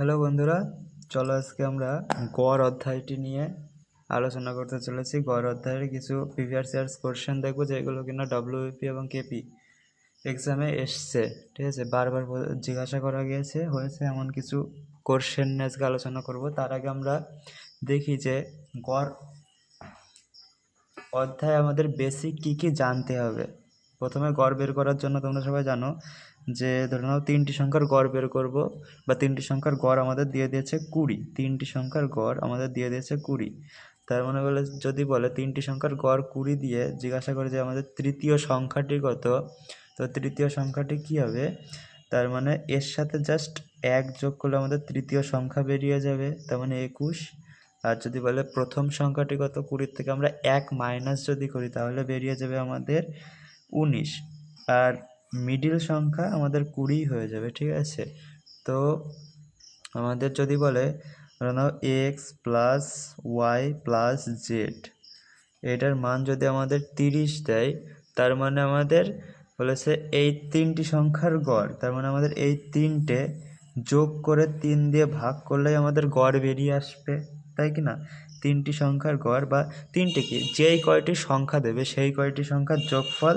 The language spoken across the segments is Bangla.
হ্যালো বন্ধুরা, চলো আজকে আমরা গড় অধ্যায়টি নিয়ে আলোচনা করতে চলেছি। গড় অধ্যায়ের কিছু প্রিভিয়াস ইয়ার্স কোশ্চেন দেখব, যেগুলো কিনা ডব্লিউপি এবং কেপি এক্সামে এসছে, ঠিক আছে? বারবার জিজ্ঞাসা করা গিয়েছে, হয়েছে এমন কিছু কোশ্চেন নিয়ে আজকে আলোচনা করব। তার আগে আমরা দেখি যে গড় অধ্যায় আমাদের বেসিক কী কী জানতে হবে। প্রথমে গড় বের করার জন্য তোমরা সবাই জানো যে ধরে নাও তিনটি সংখ্যার গড় বের করব বা তিনটি সংখ্যার গড় আমাদের দিয়ে দিয়েছে কুড়ি, তিনটি সংখ্যার গড় আমাদের দিয়ে দিয়েছে কুড়ি। তার মানে বলে যদি বলে তিনটি সংখ্যার গড় কুড়ি দিয়ে জিজ্ঞাসা করে যে আমাদের তৃতীয় সংখ্যাটি কত, তো তৃতীয় সংখ্যাটি কী হবে? তার মানে এর সাথে জাস্ট এক যোগ করলে আমাদের তৃতীয় সংখ্যা বেরিয়ে যাবে, তার মানে একুশ। আর যদি বলে প্রথম সংখ্যাটি কত, কুড়ির থেকে আমরা এক মাইনাস যদি করি তাহলে বেরিয়ে যাবে আমাদের উনিশ। আর মিডিল সংখ্যা আমাদের কুড়ি হয়ে যাবে, ঠিক আছে? তো আমাদের যদি বলে নাও X plus Y plus Z এটার মান যদি আমাদের তিরিশ দেয়, তার মানে আমাদের বলেছে এই তিনটি সংখ্যার গড়, তার মানে আমাদের এই তিনটে যোগ করে তিন দিয়ে ভাগ করলেই আমাদের গড় বেরিয়ে আসবে, তাই কি না? তিনটি সংখ্যার গড় বা তিনটে কি? যেই কয়টি সংখ্যা দেবে, সেই কয়টি সংখ্যার যোগফল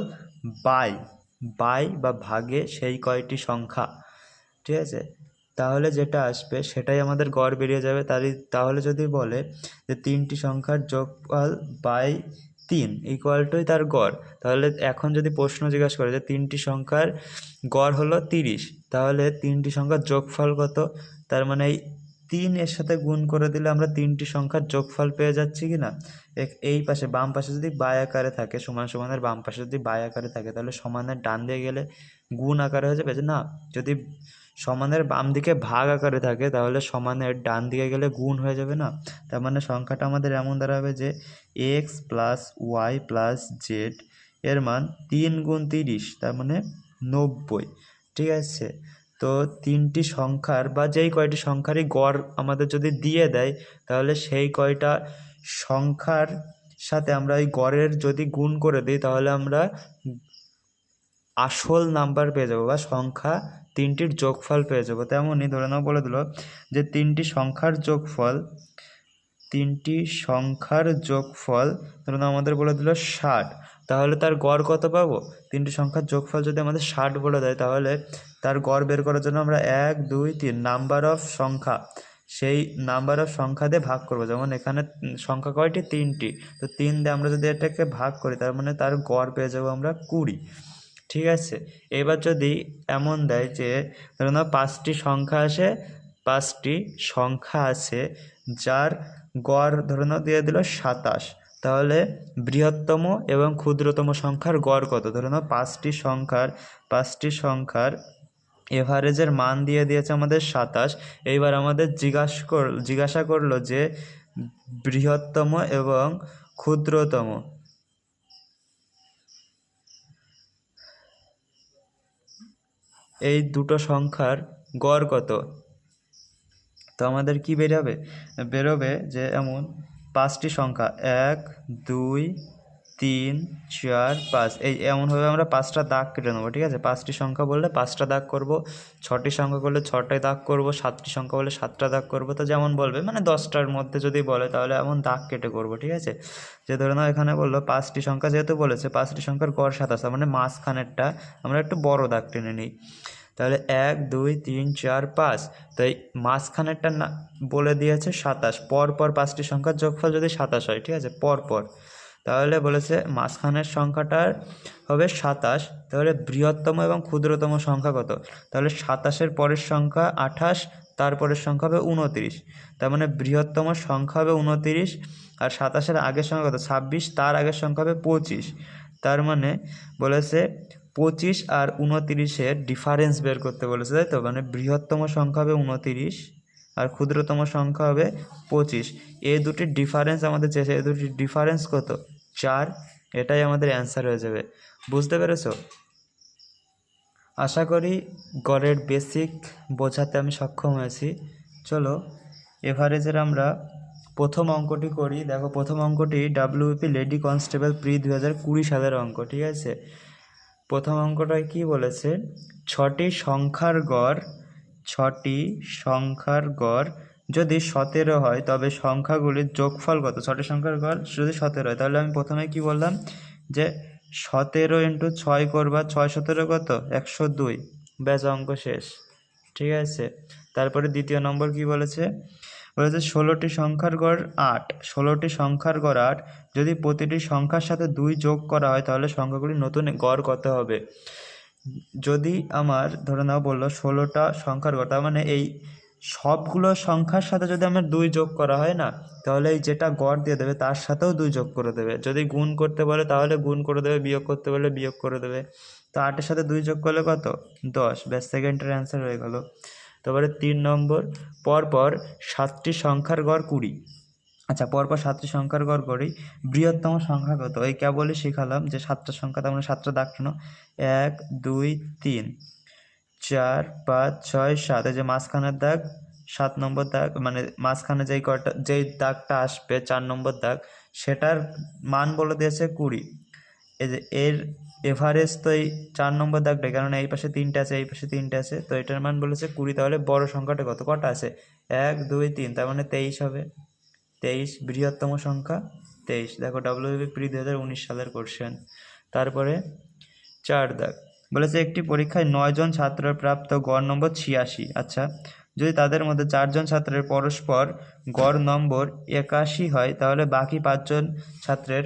বাই। বাই বা ভাগে সেই কয়টি সংখ্যা, ঠিক আছে? তাহলে যেটা আসবে সেটাই আমাদের গড় বেরিয়ে যাবে। তারই, তাহলে যদি বলে যে তিনটি সংখ্যার যোগফল বাই তিন ইকুয়াল টুই তার গড়, তাহলে এখন যদি প্রশ্ন জিজ্ঞাসা করে যে তিনটি সংখ্যার গড় হলো তিরিশ, তাহলে তিনটি সংখ্যার যোগফল কত? তার মানে এই তিন এর সাথে গুণ করে দিলে আমরা তিনটি সংখ্যার যোগফল পেয়ে যাচ্ছি কি না এই পাশে, বাম পাশে যদি বাই আকারে থাকে, সমান সমানের বাম পাশে যদি বাই আকারে থাকে, তাহলে সমানের ডান দিয়ে গেলে গুণ আকারে হয়ে যাবে। না, যদি সমানের বাম দিকে ভাগ আকারে থাকে, তাহলে সমানের ডান দিকে গেলে গুণ হয়ে যাবে না? তার মানে সংখ্যাটা আমাদের এমন দাঁড়াবে যে X plus Y plus Z এর মান তিন গুণ তিরিশ, তার মানে নব্বই। ঠিক আছে? তো তিনটি সংখ্যার বা যেই কয়টি সংখ্যারই গড় আমাদের যদি দিয়ে দেয়, তাহলে সেই কয়টা সংখ্যার সাথে আমরা এই গড়ের যদি গুণ করে দিই, তাহলে আমরা আসল নাম্বার পেয়ে যাব বা সংখ্যা তিনটির যোগফল পেয়ে যাব। তেমনই ধরে নাও, বলে দিল যে তিনটি সংখ্যার যোগফল, তিনটি সংখ্যার যোগফল, ধরে নাও আমাদের বলে দিল ষাট। তাহলে তার গড় কত পাবো? তিনটি সংখ্যার যোগফল যদি আমাদের ষাট বলে দেয়, তাহলে তার গড় বের করার জন্য আমরা এক, দুই, তিন নাম্বার অফ সংখ্যা। সেই নাম্বার অফ সংখ্যা দিয়ে ভাগ করব। যেমন এখানে সংখ্যা কয়টি? তিনটি। তো তিন দিয়ে আমরা যদি এটাকে ভাগ করি, তার মানে তার গড় পেয়ে যাব আমরা কুড়ি। ঠিক আছে? এবার যদি এমন দেয় যে, ধরে নাও পাঁচটি সংখ্যা আছে পাঁচটি সংখ্যা আছে, যার গড় ধরে নাও দিয়ে দিল সাতাশ। তাহলে বৃহত্তম এবং ক্ষুদ্রতম সংখ্যার গড় কত? ধরে নাও পাঁচটি সংখ্যার পাঁচটি সংখ্যার এভারেজের মান দিয়ে দিয়েছে আমাদের সাতাশ। এইবার আমাদের জিজ্ঞাসা কর, জিজ্ঞাসা করল যে বৃহত্তম এবং ক্ষুদ্রতম। এই দুটো সংখ্যার গড় কত? তো আমাদের কি বেরোবে বেরোবে যে এমন পাঁচটি সংখ্যা, এক, দুই, তিন, চার, পাঁচ। এই এমনভাবে আমরা পাঁচটা দাগ কেটে নেব, ঠিক আছে? পাঁচটি সংখ্যা বললে পাঁচটা দাগ করব, ছটি সংখ্যা করলে ছটায় দাগ করব, সাতটি সংখ্যা বললে সাতটা দাগ করব। তো যেমন বলবে মানে দশটার মধ্যে যদি বলে তাহলে এমন দাগ কেটে করব, ঠিক আছে? যে ধরে নাও এখানে বলল পাঁচটি সংখ্যা যেহেতু বলেছে, পাঁচটি সংখ্যার গড় সাতাশ মানে মাঝখানেরটা আমরা একটু বড় দাগ টেনে নিই। তাহলে এক, দুই, তিন, চার, পাঁচ। তো এই মাঝখানেরটা না বলে দিয়েছে সাতাশ। পর পর পাঁচটি সংখ্যার যোগফল যদি সাতাশ হয়, ঠিক আছে? পর পর। তাহলে বলেছে মাঝখানের সংখ্যাটার হবে সাতাশ। তাহলে বৃহত্তম এবং ক্ষুদ্রতম সংখ্যা কত? তাহলে সাতাশের পরের সংখ্যা আঠাশ, তারপরের সংখ্যা হবে উনতিরিশ। তার মানে বৃহত্তম সংখ্যা হবে উনতিরিশ আর সাতাশের আগের সংখ্যা কত? ছাব্বিশ, তার আগের সংখ্যা হবে পঁচিশ। তার মানে বলেছে পঁচিশ আর উনতিরিশের ডিফারেন্স বের করতে বলেছে, তাই তো? মানে বৃহত্তম সংখ্যা হবে উনতিরিশ আর ক্ষুদ্রতম সংখ্যা হবে পঁচিশ। এই দুটির ডিফারেন্স আমাদের চেয়েছে এই দুটির ডিফারেন্স কত? চার। এটাই আমাদের অ্যান্সার হয়ে যাবে। বুঝতে পেরেছ? আশা করি গড়ের বেসিক বোঝাতে আমি সক্ষম হয়েছি। চলো এভারেজের আমরা প্রথম অঙ্কটি করি। দেখো, প্রথম অঙ্কটি ডাব্লিউপি লেডি কনস্টেবল প্রি দু হাজার কুড়ি সালের অঙ্ক, ঠিক আছে? প্রথম অঙ্কটায় কি বলেছে? ছটি সংখ্যার গড়, ছটি সংখ্যার গড় যদি সতেরো হয়, তবে সংখ্যাগুলির যোগফল কত? ছটি সংখ্যার গড় যদি সতেরো হয়, তাহলে আমি প্রথমে কি বললাম? যে সতেরো ইন্টু ছয় করবা, ছয় সতেরো কত? একশো দুই। ব্যাস, অঙ্ক শেষ। ঠিক আছে? তারপরে দ্বিতীয় নম্বর কি বলেছে? বলেছে ষোলোটি সংখ্যার গড় আট। ষোলোটি সংখ্যার গড় আট, যদি প্রতিটি সংখ্যার সাথে দুই যোগ করা হয়, তাহলে সংখ্যাগুলি নতুন গড় কত হবে। যদি আমার ধরে নাও বলল ষোলোটা সংখ্যার গড়, তার মানে এই সবগুলো সংখ্যার সাথে যদি আমার দুই যোগ করা হয় না, তাহলে এই যেটা গড় দিয়ে দেবে, তার সাথেও দুই যোগ করে দেবে। যদি গুণ করতে বলে, তাহলে গুণ করে দেবে, বিয়োগ করতে বলে, বিয়োগ করে দেবে। তো আটের সাথে দুই যোগ করলে কত? দশ। ব্যাস সেকেন্ডের অ্যান্সার হয়ে গেল। তারপরে তিন নম্বর, পরপর সাতটি সংখ্যার গড় কুড়ি। আচ্ছা পরপর সাতটি সংখ্যার গড় করি বৃহত্তম সংখ্যা কত? এই কেবলই শিখালাম যে সাতটা সংখ্যা, তার মানে সাতটা দাগ টানো এক, দুই, তিন, চার, পাঁচ, ছয়, সাত। এই যে মাঝখানের দাগ, সাত নম্বর দাগ মানে মাঝখানে যেই কটা যেই দাগটা আসবে, চার নম্বর দাগ, সেটার মান বলে দিয়েছে কুড়ি। এর এভারেজ তো এই চার নম্বর দাগটা কারণ এই পাশে তিনটে আছে, এই পাশে তিনটে আছে, তো এটার মান বলেছে কুড়ি, তাহলে বড় সংখ্যাটা কত? কটা আছে? এক, দুই, তিন, তার মানে তেইশ হবে। তেইশ, বৃহত্তম সংখ্যা তেইশ। দেখো ডাব্লিউবি প্রি দু হাজার উনিশ সালের কোশ্চেন তারপরে চার দাগ। বলেছে একটি পরীক্ষায় নয়জন ছাত্রের প্রাপ্ত গড় নম্বর ছিয়াশি। আচ্ছা যদি তাদের মধ্যে চারজন ছাত্রের পরস্পর গড় নম্বর একাশি হয়, তাহলে বাকি পাঁচজন ছাত্রের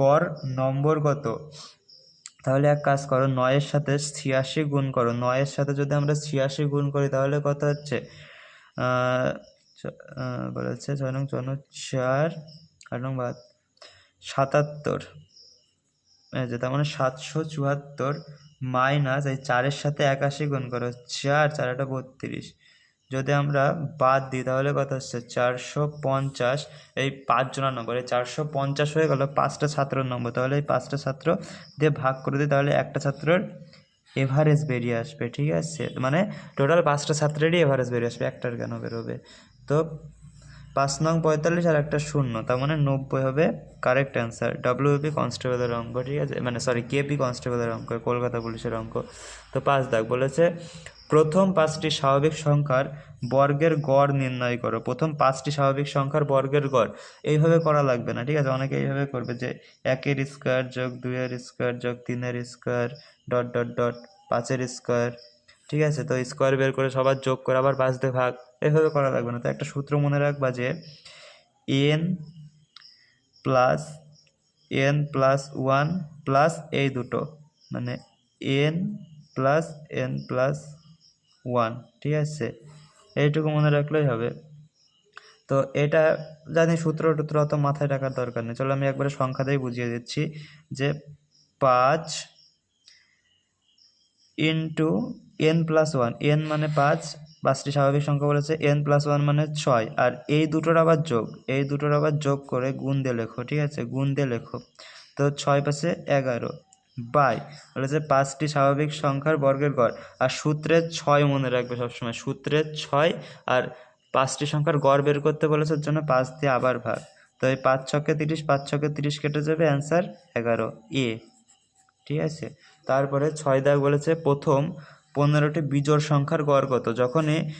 গড় নম্বর কত? তাহলে এক কাজ করো, নয়ের সাথে ছিয়াশি গুণ করো। নয়ের সাথে যদি আমরা ছিয়াশি গুণ করি, তাহলে কত হচ্ছে? বলেছে ছয় নং চন্ন চার, আট নং বাদ সাতাত্তর। যে তার মানে সাতশো চুয়াত্তর মাইনাস এই চারের সাথে একাশি গুণ করো, চার চার একটা বত্রিশ। যদি আমরা বাদ দিই, তাহলে কত হচ্ছে? চারশো পঞ্চাশ। এই পাঁচজনের নম্বর এই চারশো পঞ্চাশ হয়ে গেল পাঁচটা ছাত্রের নম্বর তাহলে এই পাঁচটা ছাত্র দিয়ে ভাগ করে দিই, তাহলে একটা ছাত্রের এভারেজ বেরিয়ে আসবে, ঠিক আছে? মানে টোটাল পাঁচটা ছাত্রেরই এভারেজ বেরিয়ে আসবে, একটার কেন বেরোবে? তো পাঁচ নং পঁয়তাল্লিশ আর একটা শূন্য, তার মানে নব্বই হবে কারেক্ট অ্যান্সার ডাব্লিউপি কনস্টেবলের অঙ্ক, ঠিক আছে? মানে সরি কেপি কনস্টেবলের অঙ্ক, কলকাতা পুলিশের অঙ্ক। তো পাঁচ দাগ, বলেছে প্রথম পাঁচটি স্বাভাবিক সংখ্যার বর্গের গড় নির্ণয় করো। প্রথম পাঁচটি স্বাভাবিক সংখ্যার বর্গের গড়। এইভাবে করা লাগবে না, ঠিক আছে? অনেকে এইভাবে করবে যে একের স্কোয়ার যোগ দুইয়ের স্কোয়ার যোগ তিনের স্কোয়ার ডট ডট ডট পাঁচের স্কোয়ার, ঠিক আছে? তো স্কোয়ার বের করে সবার যোগ করে আবার পাঁচ দিয়ে ভাগ। এভাবে করা লাগবে না। তো একটা সূত্র মনে রাখবা যে N plus N plus one plus এই দুটো মানে N plus N plus one ঠিক আছে? এইটুকু মনে রাখলেই হবে। তো এটা জানি সূত্র টুত্র অত মাথায় রাখার দরকার নেই। চলো আমি একবারে সংখ্যা দিয়ে বুঝিয়ে দিচ্ছি যে পাঁচ into N plus one N মানে পাঁচ, পাঁচটি স্বাভাবিক সংখ্যা বলেছে এন প্লাস ওয়ান মানে ছয়। আর এই দুটোর আবার যোগ, এই দুটোর আবার যোগ করে গুণ দিয়ে লেখো, ঠিক আছে? গুণ দিয়ে লেখো। তো ছয় পাশে এগারো। বাই বলেছে পাঁচটি স্বাভাবিক সংখ্যার বর্গের গড়। আর সূত্রের ছয় মনে রাখবে সবসময় সূত্রের ছয় আর পাঁচটি সংখ্যার গড় বের করতে বলেছে জন্য পাঁচ দিয়ে আবার ভাগ। তো এই পাঁচ ছকে তিরিশ, পাঁচ ছকে তিরিশ কেটে যাবে অ্যান্সার এগারো, এ। ঠিক আছে? তারপরে ছয় দাগ বলেছে প্রথম পনেরোটি বিজোড় সংখ্যার গড় কত? যখনই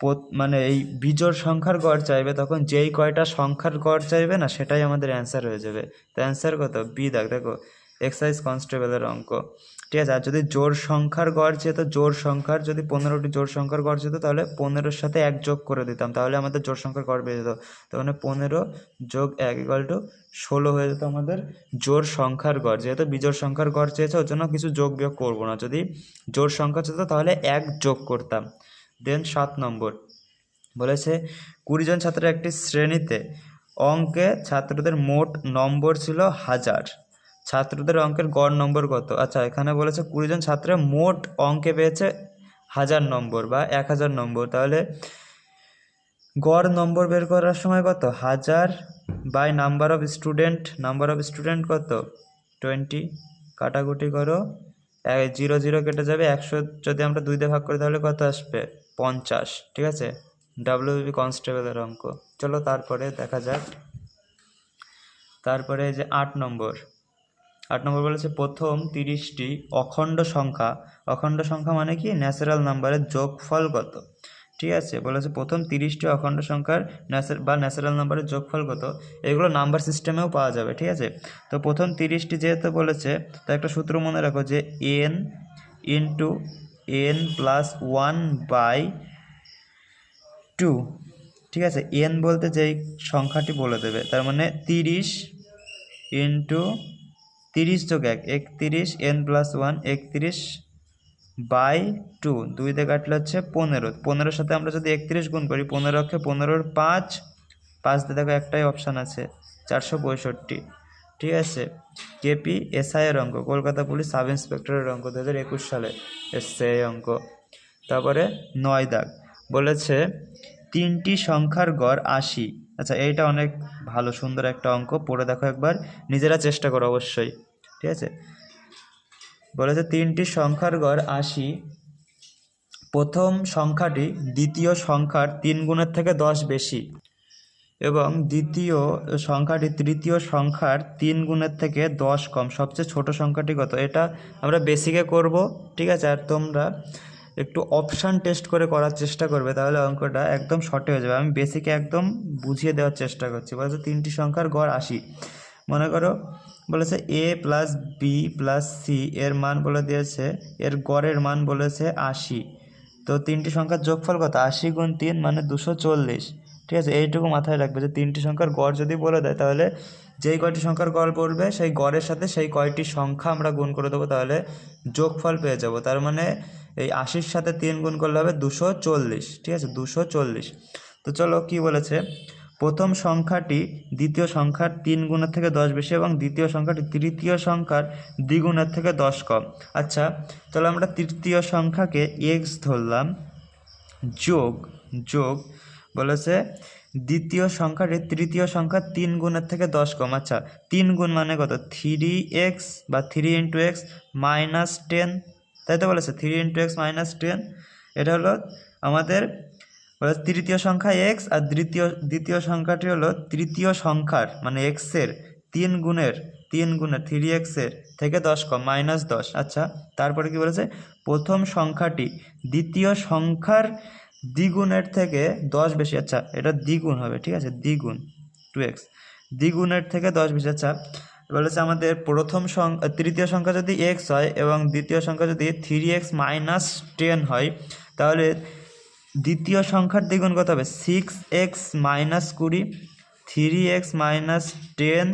পো- মানে এই বিজোড় সংখ্যার গড় চাইবে, তখন যেই কয়টা সংখ্যার গড় চাইবে না, সেটাই আমাদের অ্যান্সার হয়ে যাবে। তো অ্যান্সার কত? বি দাগ। দেখো এক্সাইজ কনস্টেবলের অঙ্ক। ঠিক আছে? আর যদি জোড় সংখ্যার গড় যেত, জোড় সংখ্যার যদি পনেরোটি জোড় সংখ্যার গড় যেত, তাহলে পনেরোর সাথে এক যোগ করে দিতাম। তাহলে আমাদের জোড় সংখ্যার গড় বেড়ে যেত। তার মানে পনেরো যোগ এক ইকাল টু ষোলো হয়ে যেত আমাদের জোড় সংখ্যার গড়। যেহেতু বিজোড় সংখ্যার গড় চেয়েছে ওর জন্য কিছু যোগ বিয়োগ করব না। যদি জোড় সংখ্যা চেত তাহলে এক যোগ করতাম। দেন সাত নম্বর। বলেছে, কুড়ি জন ছাত্রের একটি শ্রেণীতে অঙ্কে ছাত্রদের মোট নম্বর ছিল হাজার। ছাত্রদের অঙ্কের গড় নম্বর কত? আচ্ছা এখানে বলেছে কুড়ি জন ছাত্রের মোট অঙ্কে পেয়েছে হাজার নম্বর বা এক হাজার নম্বর। তাহলে গড় নম্বর বের করার সময় কত? হাজার by number of student number of student কত? টোয়েন্টি কাটাকুটি করো। জিরো জিরো কেটে যাবে। একশো যদি আমরা দুই দিয়ে ভাগ করি, তাহলে কত আসবে? পঞ্চাশ, ঠিক আছে? ডাব্লিউবি কনস্টেবলের অঙ্ক। চলো তারপরে দেখা যাক। তারপরে যে আট নম্বর। আট নম্বর বলেছে, প্রথম তিরিশটি অখণ্ড সংখ্যা অখণ্ড সংখ্যা মানে কি? ন্যাচারাল নাম্বারের যোগফল কত? ঠিক আছে, বলেছে, প্রথম তিরিশটি অখণ্ড সংখ্যার ন্যাচার বা ন্যাচারাল নাম্বারের যোগফল কত? এগুলো নাম্বার সিস্টেমেও পাওয়া যাবে, ঠিক আছে? তো প্রথম তিরিশটি যেহেতু বলেছে তো একটা সূত্র মনে রাখো যে N into N plus one by two ঠিক আছে? এন বলতে যেই সংখ্যাটি বলে দেবে, তার মানে তিরিশ ইন্টু তিরিশ যোগ এক, একতিরিশ, এন প্লাস ওয়ান, একতিরিশ বাই টু। দুইতে কাটলে হচ্ছে পনেরো। পনেরোর সাথে আমরা যদি একত্রিশ গুণ করি, পনেরো অক্ষে পনেরোর পাঁচ। পাঁচতে দেখো একটাই অপশান আছে, চারশো পঁয়ষট্টি। ঠিক আছে? কেপি এসআইয়ের অঙ্ক, কলকাতা পুলিশ সাব ইন্সপেক্টরের অঙ্ক দু হাজার একুশ সালে এসছে এই অঙ্ক। তারপরে নয় দাগ। বলেছে তিনটি সংখ্যার গড় আশি। আচ্ছা এইটা অনেক ভালো, সুন্দর একটা অঙ্ক। পড়ে দেখো একবার। নিজেরা চেষ্টা করো অবশ্যই, ঠিক আছে? বলেছে, তিনটি সংখ্যার গড় আশি। প্রথম সংখ্যাটি দ্বিতীয় সংখ্যার তিন গুণের থেকে দশ বেশি এবং দ্বিতীয় সংখ্যাটি তৃতীয় সংখ্যার তিন গুণের থেকে দশ কম। সবচেয়ে ছোট সংখ্যাটি কত? এটা আমরা বেসিকে করব, ঠিক আছে? আর তোমরা একটু অপশান টেস্ট করে করার চেষ্টা করবে, তাহলে অঙ্কটা একদম শর্টে হয়ে যাবে। আমি বেসিকে একদম বুঝিয়ে দেওয়ার চেষ্টা করছি। বলেছে তিনটি সংখ্যার গড় আশি। মনে করো, বলেছে A plus B plus C এর মান বলে দিয়েছে, এর গড়ের মান বলেছে আশি। তো তিনটি সংখ্যার যোগফল কত? আশি গুণ তিন মানে দুশো চল্লিশ। ঠিক আছে? এইটুকু মাথায় রাখবে যে তিনটি সংখ্যার গড় যদি বলে দেয়, তাহলে যেই কয়টি সংখ্যার গড় পড়বে, সেই গড়ের সাথে সেই কয়টি সংখ্যা আমরা গুণ করে দেবো, তাহলে যোগফল পেয়ে যাব। তার মানে এই আশির সাথে তিন গুণ করলে হবে দুশো চল্লিশ, ঠিক আছে? দুশো চল্লিশ। তো চলো কি বলেছে? প্রথম সংখ্যাটি দ্বিতীয় সংখ্যার তিন গুণের থেকে দশ বেশি এবং দ্বিতীয় সংখ্যাটি তৃতীয় সংখ্যার দ্বিগুণের থেকে দশ কম। আচ্ছা চলো আমরা তৃতীয় সংখ্যাকে এক্স ধরলাম যোগ যোগ বলেছে, দ্বিতীয় সংখ্যাটি তৃতীয় সংখ্যা তিন গুণের থেকে দশ কম। আচ্ছা তিন গুণ মানে কত? থ্রি এক্স বা three into X minus ten. তাই তো বলেছে, three into X minus ten. এটা হলো আমাদের তৃতীয় সংখ্যা এক্স আর দ্বিতীয় দ্বিতীয় সংখ্যাটি হলো তৃতীয় সংখ্যার মানে এক্সের তিন গুণের তিন গুণের থ্রি এক্সের থেকে দশ কম, মাইনাস দশ। আচ্ছা তারপরে কি বলেছে? প্রথম সংখ্যাটি দ্বিতীয় সংখ্যার দ্বিগুণের থেকে দশ বেশি আচ্ছা এটা দ্বিগুণ হবে, ঠিক আছে? দ্বিগুণ টু এক্স দ্বিগুণের থেকে দশ বেশি আচ্ছা বলেছে আমাদের প্রথম সংখ্যা তৃতীয় সংখ্যা যদি এক্স হয় এবং দ্বিতীয় সংখ্যা যদি থ্রি এক্স মাইনাস টেন হয়, তাহলে দ্বিতীয় সংখ্যার দ্বিগুণ কত হবে? সিক্স এক্স মাইনাস কুড়ি three X minus ten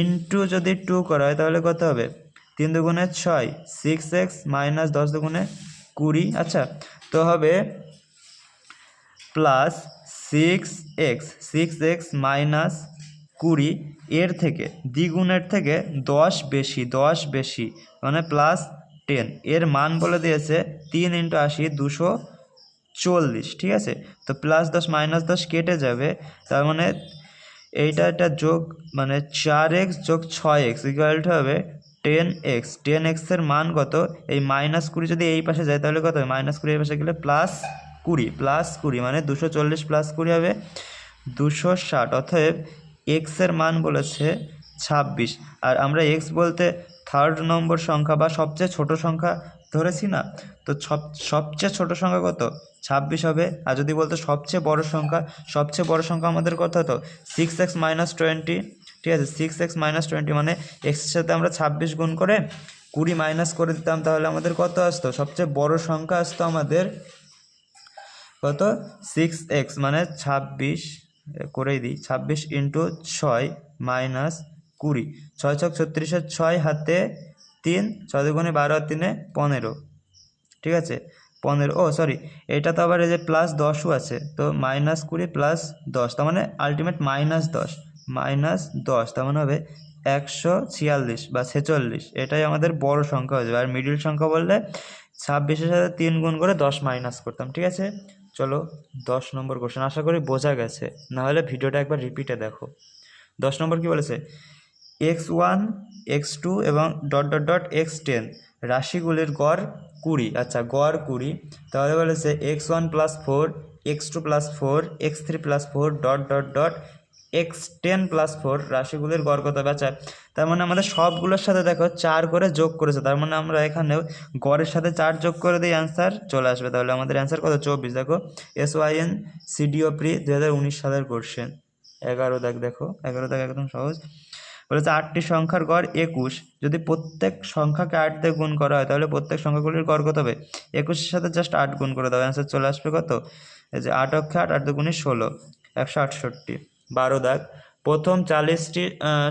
into যদি টু করা হয়, তাহলে কত হবে? তিন দুগুণে ছয় সিক্স এক্স মাইনাস দশ দুগুণে কুড়ি আচ্ছা তো হবে plus six X six X minus কুড়ি এর থেকে দ্বিগুণের থেকে দশ বেশি দশ বেশি মানে প্লাস টেন এর মান বলে দিয়েছে তিন ইন্টু আশি দুশো চল্লিশ, ঠিক আছে? তো প্লাস দশ মাইনাস দশ কেটে যাবে, তার মানে এইটা একটা যোগ মানে চার এক্স যোগ ছয় এক্স ইকুয়াল হবে টেন এক্স টেন এক্সের মান কত? এই মাইনাস কুড়ি যদি এই পাশে যায়, তাহলে কত মাইনাস কুড়ি এই পাশে গেলে প্লাস কুড়ি প্লাস কুড়ি মানে দুশো চল্লিশ প্লাস কুড়ি হবে। দুশো ষাট, অতএব এক্সের মান বলেছে ছাব্বিশ। আর আমরা এক্স বলতে থার্ড নম্বর সংখ্যা বা সবচেয়ে ছোট সংখ্যা ধরেছি না? তো সব, সবচেয়ে ছোট সংখ্যা কত? ছাব্বিশ হবে। আর যদি বলতো সবচেয়ে বড় সংখ্যা, সবচেয়ে বড় সংখ্যা আমাদের কত? হতো সিক্স এক্স মাইনাস টোয়েন্টি ঠিক আছে সিক্স এক্স মাইনাস টোয়েন্টি মানে এক্সের সাথে আমরা ছাব্বিশ গুণ করে কুড়ি মাইনাস করে দিতাম, তাহলে আমাদের কত আসতো? সবচেয়ে বড় সংখ্যা আসতো আমাদের কত? সিক্স এক্স মানে ছাব্বিশ করেই দিই, ছাব্বিশ ইন্টু ছয় মাইনাস কুড়ি, ছয় ছক ছত্রিশের ছয় হাতে তিন, ছয় দুগুণে বারো তিনে পনেরো, ঠিক আছে? পনেরো, ও সরি এটা তো আবার এই যে প্লাস দশও আছে, তো মাইনাস কুড়ি প্লাস দশ, তার মানে আলটিমেট মাইনাস দশ। মাইনাস দশ, তার মানে হবে একশো ছিয়াল্লিশ বা ছেচল্লিশ। এটাই আমাদের বড় সংখ্যা হয়ে যাবে। আর মিডিল সংখ্যা বললে ছাব্বিশের সাথে তিন গুণ করে দশ মাইনাস করতাম, ঠিক আছে? চলো, দশ নম্বর কোশ্চেন আশা করি বোঝা গেছে। নাহলে ভিডিওটা একবার রিপিটে দেখো। দশ নম্বর কি বলেছে? এক্স ওয়ান, এক্স টু এবং dot dot dot, X ten, রাশিগুলির গড় কুড়ি। আচ্ছা গড় কুড়ি। তাহলে বলেছে X one plus four X two plus four X three plus four dot dot dot X ten plus four রাশিগুলির গড় কত আচ্ছা তার মানে আমাদের সবগুলোর সাথে দেখো চার করে যোগ করেছে। তার মানে আমরা এখানে গড়ের সাথে চার যোগ করে দিই অ্যান্সার চলে আসবে। তাহলে আমাদের অ্যান্সার কত? চব্বিশ। দেখো S Y N CDO pre দু হাজার উনিশ সালের কোশ্চেন এগারো দেখ দেখো, এগারো দেখ একদম সহজ। বলেছে আটটি সংখ্যার গড় একুশ। যদি প্রত্যেক সংখ্যাকে আট দিয়ে গুণ করা হয়, তাহলে প্রত্যেক সংখ্যাগুলির গড় কত হবে? একুশের সাথে জাস্ট আট গুণ করে দাও। অ্যান্সার চলে আসবে কত? এই যে আট অক্ষে আট আট দুগুণে ষোলো। একশো আটষট্টি। বারো দাগ। প্রথম চাল্লিশটি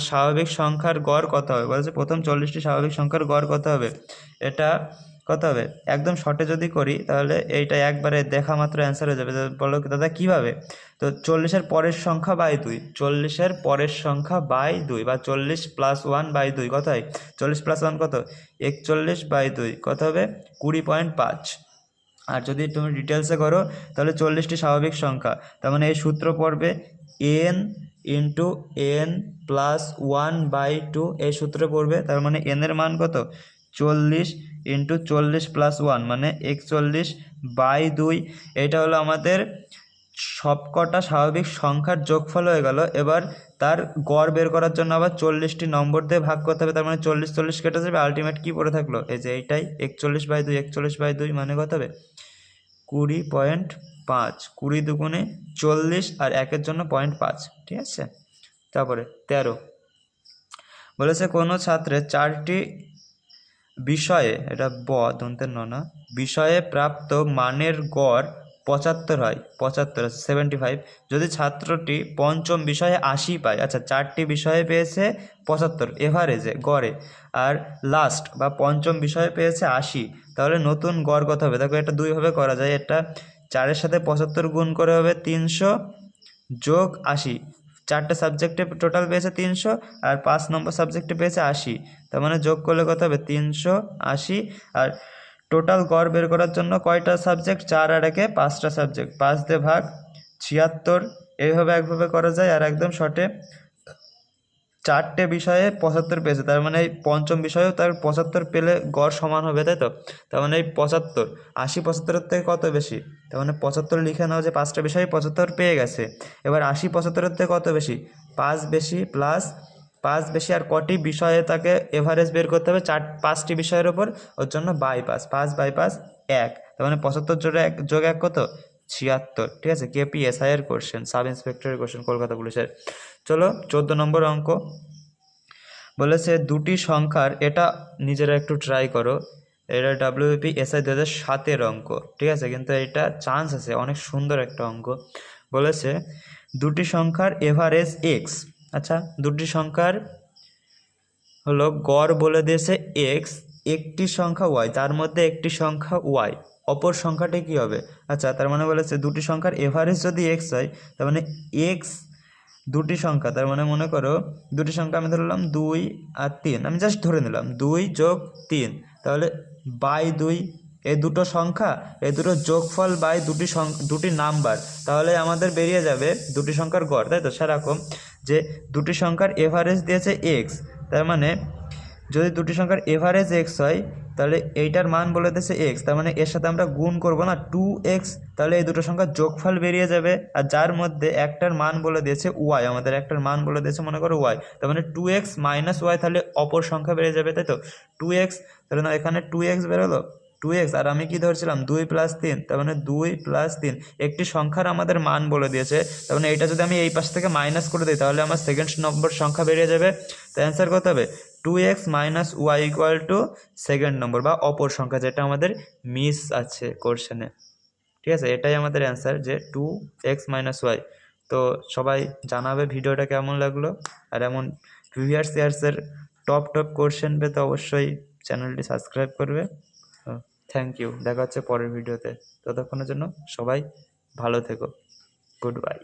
স্বাভাবিক সংখ্যার গড় কত হবে? বলেছে, প্রথম চল্লিশটি স্বাভাবিক সংখ্যার গড় কত হবে? এটা কত হবে? একদম শর্টে যদি করি, তাহলে এইটা একবারে দেখা মাত্র অ্যান্সার হয়ে যাবে। বলো দাদা, কীভাবে? তো চল্লিশের পরের সংখ্যা বাই দুই। চল্লিশের পরের সংখ্যা বাই দুই বা চল্লিশ প্লাস ওয়ান বাই দুই, কত হয়? চল্লিশ প্লাস ওয়ান কত? একচল্লিশ বাই দুই, কত হবে? কুড়ি পয়েন্ট পাঁচ। আর যদি তুমি ডিটেলসে করো, তাহলে চল্লিশটি স্বাভাবিক সংখ্যা। তার মানে এই সূত্র পড়বে N into N plus one by two এই সূত্র পড়বে। তার মানে এনের মান কত? চল্লিশ ইন্টু চল্লিশ প্লাস ওয়ান মানে একচল্লিশ বাই দুই। এটা হলো আমাদের সবকটা স্বাভাবিক সংখ্যার যোগফল হয়ে গেল। এবার তার গড় বের করার জন্য আবার চল্লিশটি নম্বর দিয়ে ভাগ করতে হবে। তার মানে চল্লিশ চল্লিশ কেটে যাবে। আলটিমেট কী পড়ে থাকল? এই যে এইটাই, একচল্লিশ বাই দুই, একচল্লিশ বাই দুই মানে কত হবে? কুড়ি পয়েন্ট পাঁচ। কুড়ি দুগুণে চল্লিশ আর একের জন্য পয়েন্ট পাঁচ। ঠিক আছে? তারপরে তেরো। বলেছে কোনো ছাত্রের চারটি বিষয়ে, এটা ব, দন্তের ননা বিষয়ে প্রাপ্ত মানের গড় পঁচাত্তর হয়, পঁচাত্তর সেভেন্টি ফাইভ যদি ছাত্রটি পঞ্চম বিষয়ে আশি পায় আচ্ছা চারটি বিষয়ে পেয়েছে পঁচাত্তর এভারেজে গড়ে। আর লাস্ট বা পঞ্চম বিষয়ে পেয়েছে আশি, তাহলে নতুন গড় কত হবে? দেখো, এটা দুইভাবে করা যায়। এটা চারের সাথে পঁচাত্তর গুণ করে হবে তিনশো যোগ আশি। চারটে সাবজেক্টে টোটাল পেয়েছে তিনশো, আর পাঁচ নম্বর সাবজেক্টে পেয়েছে আশি। তার মানে যোগ করলে কত হবে? তিনশো আশি। আর টোটাল গড় বের করার জন্য কয়টা সাবজেক্ট চার আর একে পাঁচটা সাবজেক্ট পাঁচ দিয়ে ভাগ ছিয়াত্তর। এইভাবে একভাবে করা যায় আর একদম শর্টে চারটে বিষয়ে পঁচাত্তর পেয়েছে। তার মানে এই পঞ্চম বিষয়েও তার পঁচাত্তর পেলে গড় সমান হবে, তাই তো? তার মানে এই পঁচাত্তর, আশি পঁচাত্তরের থেকে কত বেশি? তার মানে পঁচাত্তর লিখে নাও যে পাঁচটা বিষয়ে পঁচাত্তর পেয়ে গেছে। এবার আশি পঁচাত্তরের থেকে কত বেশি? পাঁচ বেশি প্লাস পাঁচ বেশি আর কটি বিষয়ে তাকে এভারেজ বের করতে হবে, চার, পাঁচটি বিষয়ের ওপর ওর জন্য বাইপাস পাঁচ বাই পাস এক। তার মানে পঁচাত্তর যোগ এক যোগ এক কত? ছিয়াত্তর। ঠিক আছে? কেপিএসআই এর কোশ্চেন সাব ইন্সপেক্টরের কোশ্চেন কলকাতা পুলিশের। চলো, চোদ্দ নম্বর অঙ্ক। বলেছে, দুটি সংখ্যার, এটা নিজেরা একটু ট্রাই করো। এটা ডাব্লিউপি এসআই দু হাজার সাতের অঙ্ক। ঠিক আছে? কিন্তু এটা চান্স আছে, অনেক সুন্দর একটা অঙ্ক। বলেছে, দুটি সংখ্যার এভারেজ এক্স আচ্ছা দুটি সংখ্যার হলো গড় বলে দিয়েছে এক্স একটি সংখ্যা ওয়াই তার মধ্যে একটি সংখ্যা ওয়াই অপর সংখ্যাটি কী হবে? আচ্ছা তার মানে বলেছে দুটি সংখ্যার এভারেজ যদি এক্স হয়, তার মানে এক্স দুটি সংখ্যা, তার মানে মনে করো দুটি সংখ্যা আমি ধরলাম দুই আর তিন, আমি জাস্ট ধরে নিলাম দুই যোগ তিন, তাহলে বাই দুই এই দুটো সংখ্যা এই দুটো যোগফল বাই দুটি দুটি নাম্বার তাহলে আমাদের বেরিয়ে যাবে দুটি সংখ্যার গড়, তাই তো? সেরকম। যে দুটি সংখ্যার এভারেজ দিয়েছে এক্স তার মানে যদি দুটি সংখ্যার এভারেজ এক্স হয়, তাহলে এইটার মান বলে দিয়েছে এক্স তার মানে এর সাথে আমরা গুণ করব না টু এক্স তাহলে এই দুটো সংখ্যার যোগফল বেরিয়ে যাবে। আর যার মধ্যে একটার মান বলে দিয়েছে ওয়াই আমাদের একটার মান বলে দিয়েছে মনে করো ওয়াই তার মানে টু এক্স মাইনাস ওয়াই তাহলে অপর সংখ্যা বেড়ে যাবে, তাই তো? টু এক্স তাহলে না এখানে টু এক্স বেরোলো? টু এক্স আর আমি কি ধরছিলাম? দুই প্লাস তিন, তার মানে দুই প্লাস তিন। একটি সংখ্যার আমাদের মান বলে দিয়েছে, তার মানে এইটা যদি আমি এই পাশ থেকে মাইনাস করে দিই, তাহলে আমার সেকেন্ড নম্বর সংখ্যা বেরিয়ে যাবে। তো অ্যান্সার কত হবে two X minus Y equal two second নম্বর বা অপর সংখ্যা, যেটা আমাদের মিস আছে কোর্শনে ঠিক আছে? এটাই আমাদের অ্যান্সার যে টু এক্স মাইনাস ওয়াই তো সবাই জানাবে ভিডিওটা কেমন লাগল, আর এমন প্রিভিয়াস ইয়ার্সের টপ টপ কোশ্চেন পেতে অবশ্যই চ্যানেলটি সাবস্ক্রাইব করবে। থ্যাংক ইউ দেখা হচ্ছে পরের ভিডিওতে ততক্ষণের জন্য সবাই ভালো থেকো। Good bye